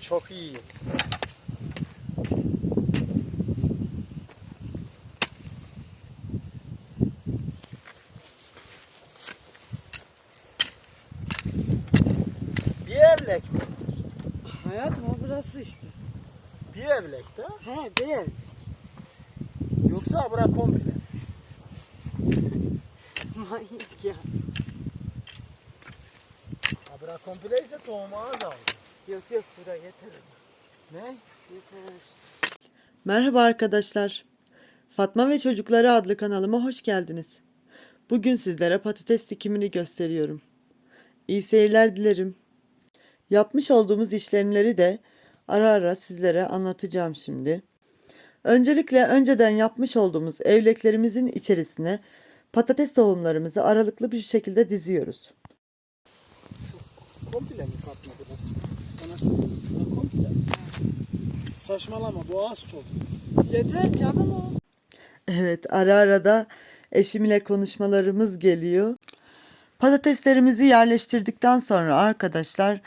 çok iyi. Bir evlek mi? Hayatım o burası işte. Bir evlek de. He değil. Yoksa bura komple. Manyak ya. Ha bura komple ise tohumu az aldı. Yok yok bura yeter. Ne? Yeter. Merhaba arkadaşlar. Fatma ve Çocukları adlı kanalıma hoş geldiniz. Bugün sizlere patates dikimini gösteriyorum. İyi seyirler dilerim. Yapmış olduğumuz işlemleri de ara ara sizlere anlatacağım şimdi. Öncelikle önceden yapmış olduğumuz evleklerimizin içerisine patates tohumlarımızı aralıklı bir şekilde diziyoruz. Komple mi Fatma burası? Sana söyleyeyim. Saçmalama bu az tohum. Yeter canım o. Evet, ara ara da eşimle konuşmalarımız geliyor. Patateslerimizi yerleştirdikten sonra arkadaşlar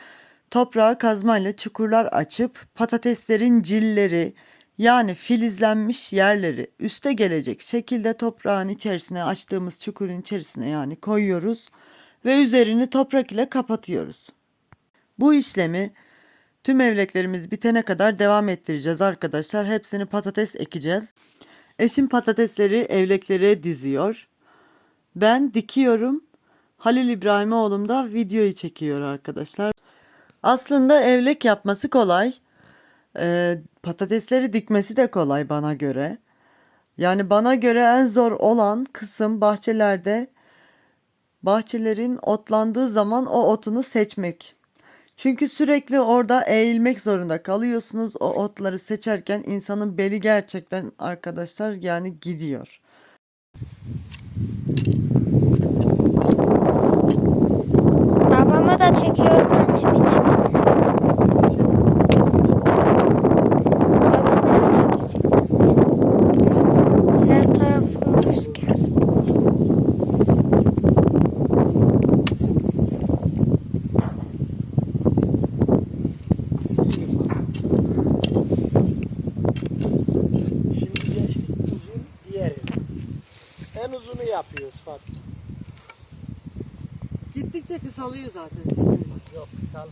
toprağa kazmayla çukurlar açıp patateslerin cilleri yani filizlenmiş yerleri üste gelecek şekilde toprağın içerisine açtığımız çukurun içerisine yani koyuyoruz ve üzerini toprak ile kapatıyoruz. Bu işlemi tüm evleklerimiz bitene kadar devam ettireceğiz arkadaşlar. Hepsini patates ekeceğiz. Eşim patatesleri evleklere diziyor. Ben dikiyorum. Halil İbrahimoğlu'm da videoyu çekiyor arkadaşlar. Aslında evlek yapması kolay. Ee, patatesleri dikmesi de kolay bana göre. Yani bana göre en zor olan kısım bahçelerde bahçelerin otlandığı zaman o otunu seçmek. Çünkü sürekli orada eğilmek zorunda kalıyorsunuz. O otları seçerken insanın beli gerçekten arkadaşlar yani gidiyor. Uzunu yapıyoruz Fatma. Gittikçe kısalıyor zaten. Yok sal.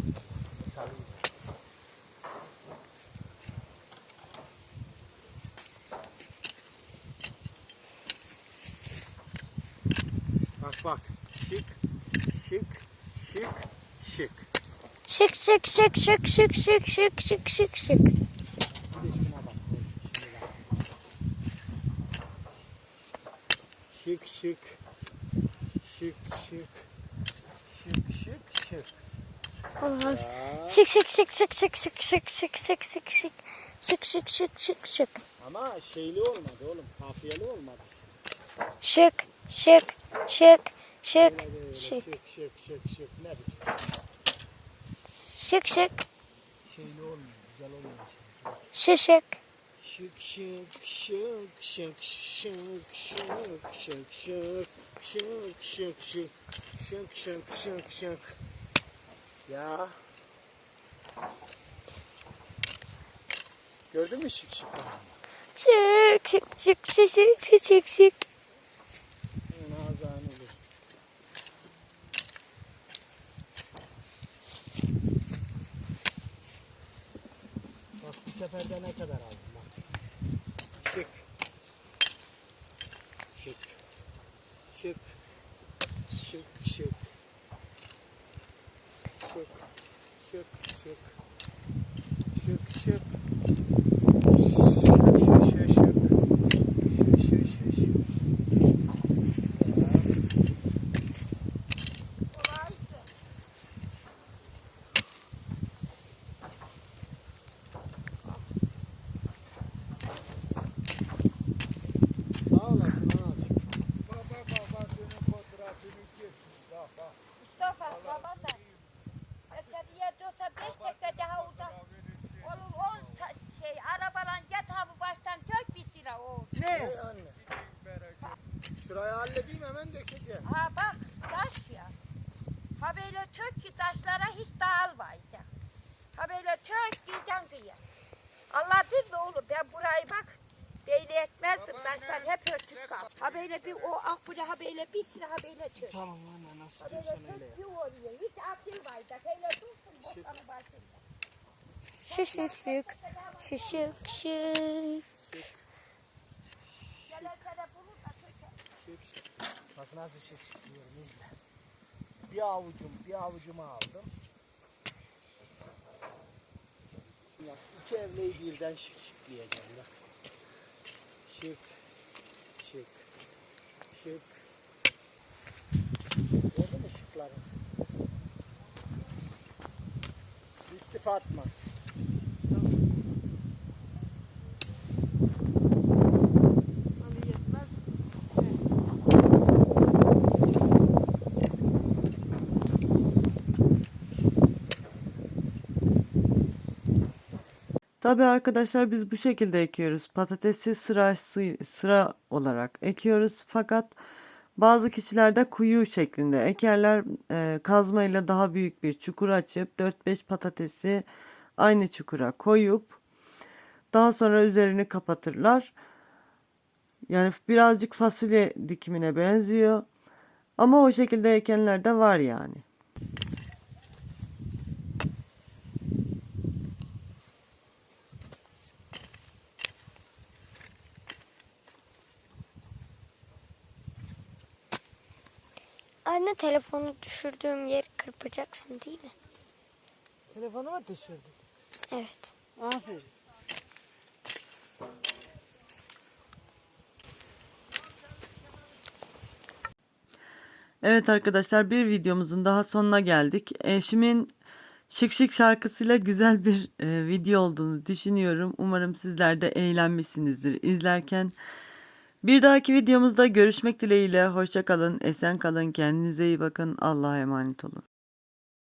Sal. Bak bak. Şık, şık, şık, şık. Şık şık şık şık şık şık şık şık şık şık. Bir de şuna bak. Şimdi bak. Şık şık. Şık şık. Şık şık şık. Şık şık şık şık şık şık şık şık şık şık şık. Şık şık şık şık şık. Ama şeyli olmadı oğlum. Kafiyeli olmadı. Şık şık şık şık şık şık şık şık şık. Ne şık şık Şeyli olmuyor. Güzel olmuyor. şık şık. Şık şık şık şık şık şık şık şık şık şık şık şık şık şık şık Ya Gördün mü şık şık Şık şık şık şık şık şık şık Bak bir seferde ne kadar aldım bak Şık Şık Şık Şık şık Şık Şık şık Şık şık Şık şık şık Şık şık şık şık Sağ olasın anacığım. Mustafa babadan. Ekadiye diyorsa beş dakika daha uzak. Oğlum o sa- şey arabalan get ha bu baştan dök bir sıra o. Ne? anne. Şurayı halledeyim hemen dökeceğim. Ha bak taş ya. Ha böyle tök böyle diyeceksin kıyı. Allah bilir oğlum ben burayı bak. Böyle etmezdim. Taşlar hep örtük kal. Ha böyle bir o akbule ha böyle bir sıra ha böyle tök. Tamam anne nasıl böyle diyorsan öyle ya. tök bir oluyor. Hiç akıl var da. Hele dursun bostanın başında. Şık şık şık. Şık. Bak nasıl şık çıkıyorum izle. Bir avucum, bir avucuma aldım. İki evleyi birden şık şıklayacağım bak. Şık, şık, şık. Gördün mü şıkları? Bitti Fatma. Tabii arkadaşlar biz bu şekilde ekiyoruz. Patatesi sırası, sıra olarak ekiyoruz. Fakat bazı kişiler de kuyu şeklinde ekerler. Ee, kazmayla daha büyük bir çukur açıp 4-5 patatesi aynı çukura koyup daha sonra üzerini kapatırlar. Yani birazcık fasulye dikimine benziyor. Ama o şekilde ekenler de var yani. Anne telefonu düşürdüğüm yeri kırpacaksın değil mi? Telefonu mu düşürdün? Evet. Aferin. Evet arkadaşlar bir videomuzun daha sonuna geldik. Eşimin şık şık şarkısıyla güzel bir e, video olduğunu düşünüyorum. Umarım sizler de eğlenmişsinizdir izlerken. Bir dahaki videomuzda görüşmek dileğiyle. Hoşça kalın, esen kalın, kendinize iyi bakın. Allah'a emanet olun.